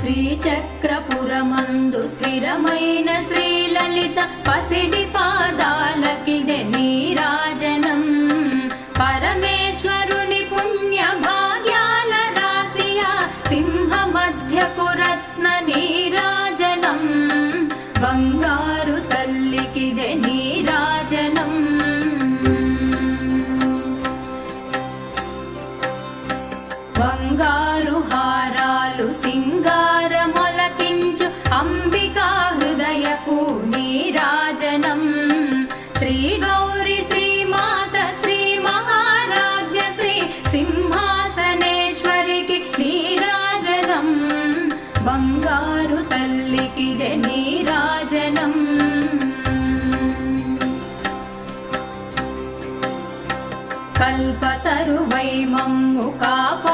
శ్రీచక్రపురమందు స్థిరమైన శ్రీలలిత పసిడి పాదాలకిదే నీరాజనం. పరమేశ్వరుని పుణ్య భాగ్యాల రాశియా సింహ మధ్యపు రత్న నీరాజనం. బంగారు తల్లికిదే నీరాజనం. బంగారు అంబికా హృదయకు నీరాజనం శ్రీ గౌరి శ్రీమాత శ్రీ మహారాజ్య శ్రీ సింహాసనేశ్వరికి నీరాజనం బంగారు తల్లికిదే నీరాజనం కల్పతరువై మమ్ము కాప